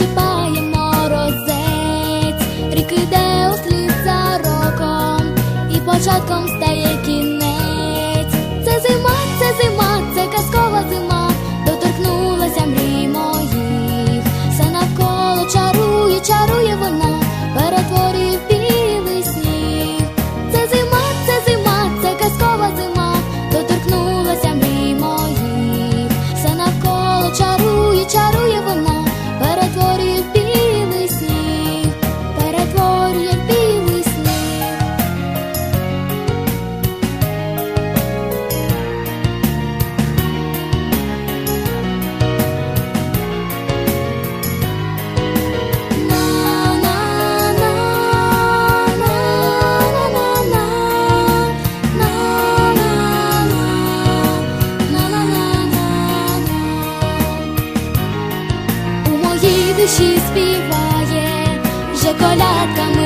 Щипає морозець, рік іде у слід за роком і початком. Душі співає, вже колядками